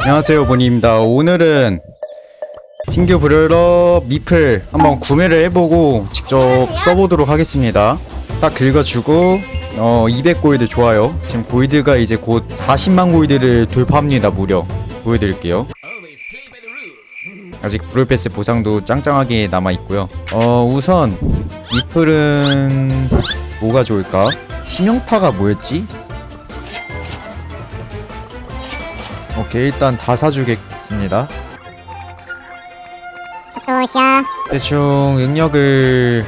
안녕하세요 보니입니다. 오늘은 신규 브롤러 미플 한번 구매를 해보고 직접 써보도록 하겠습니다. 딱 긁어주고 어 200고이드 좋아요. 지금 고이드가 이제 곧 40만 고이드를 돌파합니다 무려. 보여드릴게요. 아직 브롤패스 보상도 짱짱하게 남아있고요. 어 우선 미플은 뭐가 좋을까? 치명타가 뭐였지? 오케이 일단 다 사주겠습니다. 속도시야 대충 능력을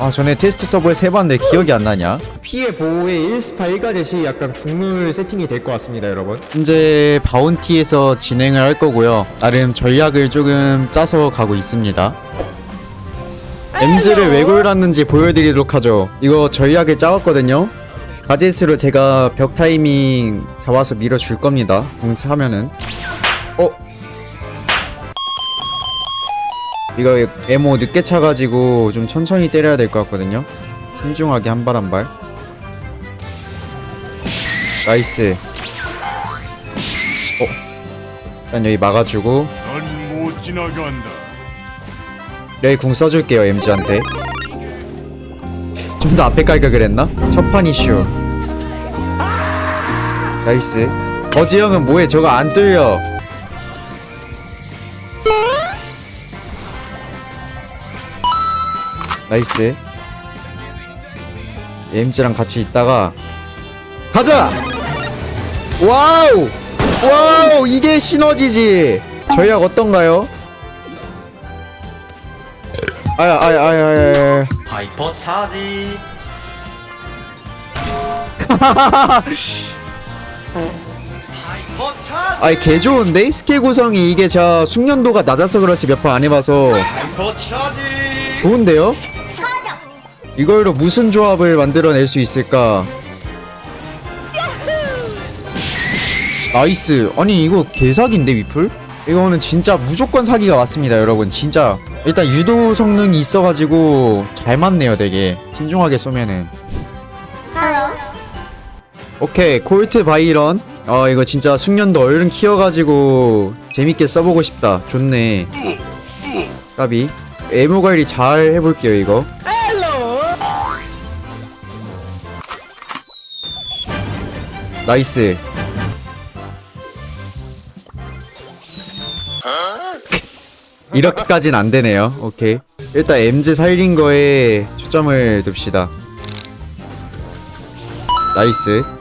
아 전에 테스트 서버에 세봤는데 기억이 안 나냐? 피해 보호에 1스파 1가제시 약간 국룰 세팅이 될 것 같습니다 여러분. 현재 바운티에서 진행을 할 거고요. 나름 전략을 조금 짜서 가고 있습니다. 엠즈를 왜 골랐는지 보여드리도록 하죠. 이거 전략을 짜왔거든요. 가제스로 제가 벽 타이밍 잡아서 밀어줄 겁니다 공차하면은 어? 이거 에모 늦게 차가지고 좀 천천히 때려야 될 것 같거든요 신중하게 한 발 한 발 나이스 어? 일단 여기 막아주고 넌못 지나간다. 여기 궁 써줄게요 MG한테 좀 더 앞에 깔까 그랬나? 첫판 이슈 나이스 거지 형은 뭐해 저거 안 뚫려 나이스 MG랑 같이 있다가 가자! 와우! 와우! 이게 시너지지! 전략 어떤가요? 아야 아야 아야 아야 하이퍼 차지 아이 개 좋은데? 스킬 구성이 이게 저 숙련도가 낮아서 그렇지 몇 번 안 해봐서 좋은데요? 이걸로 무슨 조합을 만들어낼 수 있을까? 나이스 아니 이거 개사기인데 위플? 이거는 진짜 무조건 사기가 맞습니다 여러분 진짜 일단 유도 성능이 있어가지고 잘 맞네요 되게 신중하게 쏘면은 오케이 콜트 바이런. 아 이거 진짜 숙련도 얼른 키워가지고 재밌게 써보고 싶다. 좋네. 까비. 에모 관리 잘 해볼게요 이거. 나이스. 이렇게까진 안 되네요. 오케이. 일단 MZ 살린 거에 초점을 둡시다. 나이스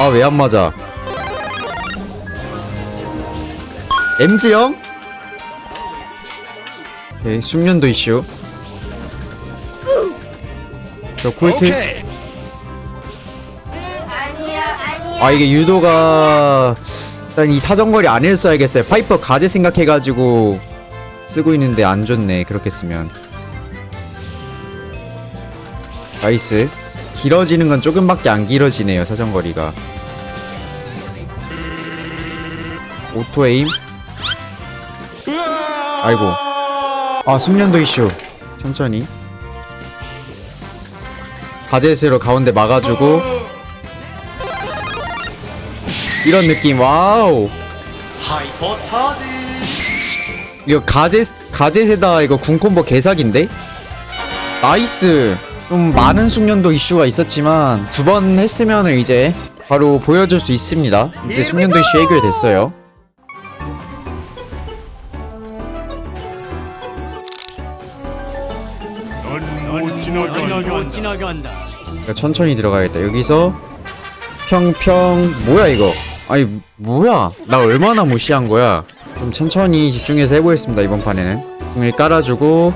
아 왜 안 맞아? MZ 형? 오케이 숙련도 이슈. 저 콜트 아 이게 유도가 일단 이 사정거리 안에 써야겠어요. 파이퍼 가제 생각해가지고 쓰고 있는데 안 좋네 그렇게 쓰면. 나이스 길어지는 건 조금밖에 안 길어지네요 사정거리가. 오토 에임? 아이고. 아 숙련도 이슈. 천천히. 가제스로 가운데 막아주고. 이런 느낌 와우. 이거 가제 가제세다 이거 궁콤보 개사기인데? 나이스 좀 많은 숙련도 이슈가 있었지만 두 번 했으면은 이제 바로 보여줄 수 있습니다. 이제 숙련도 이슈 해결됐어요. 그러니까 천천히 들어가야겠다. 여기서 평평 뭐야 이거? 아니 뭐야? 나 얼마나 무시한 거야? 좀 천천히 집중해서 해보겠습니다 이번 판에는. 궁을 깔아주고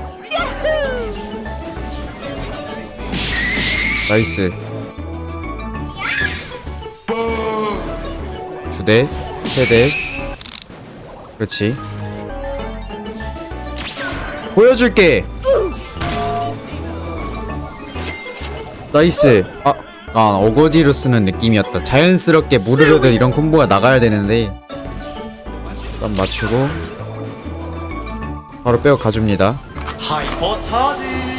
나이스 두 대, 세 대. 그렇지. 보여줄게. 나이스. 아, 아 어거지로 쓰는 느낌이었다. 자연스럽게 무르르들 이런 콤보가 나가야 되는데. 일단 맞추고 바로 빼고 가줍니다. 하이퍼 차지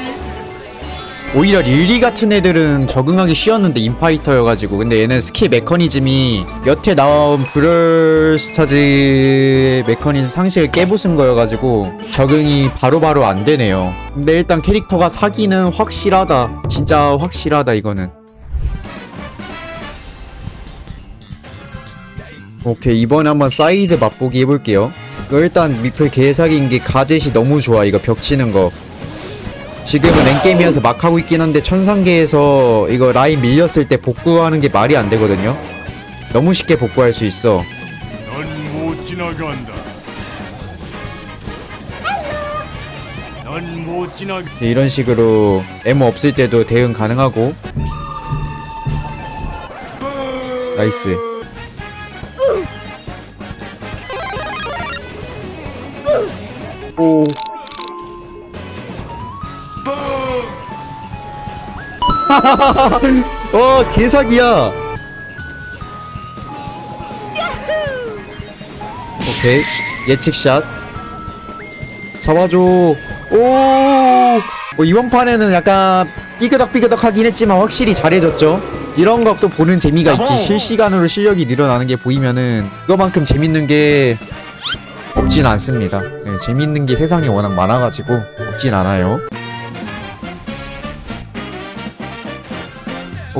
오히려 릴리 같은 애들은 적응하기 쉬웠는데 인파이터여가지고. 근데 얘는 스킬 메커니즘이 여태 나온 브럴스타즈의 메커니즘 상식을 깨부순 거여가지고 적응이 바로 바로 안 되네요. 근데 일단 캐릭터가 사기는 확실하다. 진짜 확실하다 이거는. 오케이 이번에 한번 사이드 맛보기 해볼게요. 일단 미플 개사기인 게 가젯이 너무 좋아 이거 벽 치는 거 지금은 랭게임이어서 막 하고 있긴 한데 천상계에서 이거 라인 밀렸을 때 복구하는 게 말이 안 되거든요 너무 쉽게 복구할 수 있어 넌 못 지나간다. 넌 못 지나. 이런 식으로 에모 없을 때도 대응 가능하고 나이스 오 어 개사기야. 오케이. 예측샷 잡아줘. 오! 뭐 이번 판에는 약간 삐그덕삐그덕 하긴 했지만 확실히 잘해줬죠. 이런 것도 보는 재미가 있지. 실시간으로 실력이 늘어나는 게 보이면은 이거만큼 재밌는 게 없진 않습니다. 네, 재밌는 게 세상에 워낙 많아가지고 없진 않아요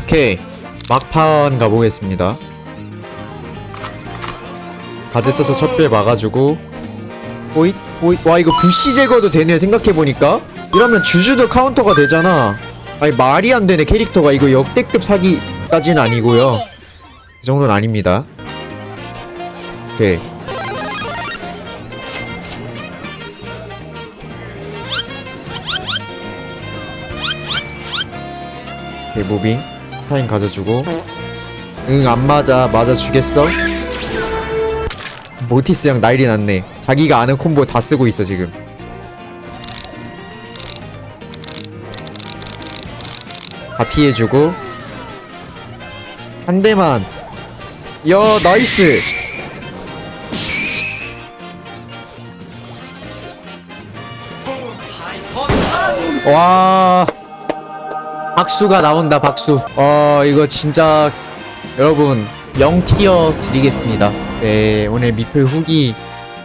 오케이 막판 가보겠습니다. 가드 써서 첫별 막아주고 오잇 오잇 와 이거 부시 제거도 되네 생각해보니까. 이러면 주주도 카운터가 되잖아. 아니 말이 안 되네 캐릭터가. 이거 역대급 사기까지는 아니고요. 그 정도는 아닙니다. 오케이. 오케이 무빙 타임 가져주고. 응 안 맞아. 맞아 주겠어? 모티스 형 난리 났네. 자기가 아는 콤보 다 쓰고 있어 지금. 다 피해주고. 한 대만. 야 나이스! 와 박수가 나온다 박수. 어 이거 진짜 여러분 0티어 드리겠습니다. 네 오늘 미플 후기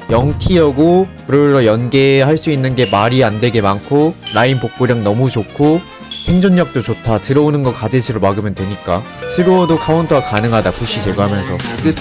0티어고 브롤러 연계할 수 있는 게 말이 안 되게 많고 라인 복구력 너무 좋고 생존력도 좋다. 들어오는 거 가젯으로 막으면 되니까. 스로어도 카운터가 가능하다 푸시 제거하면서. 끝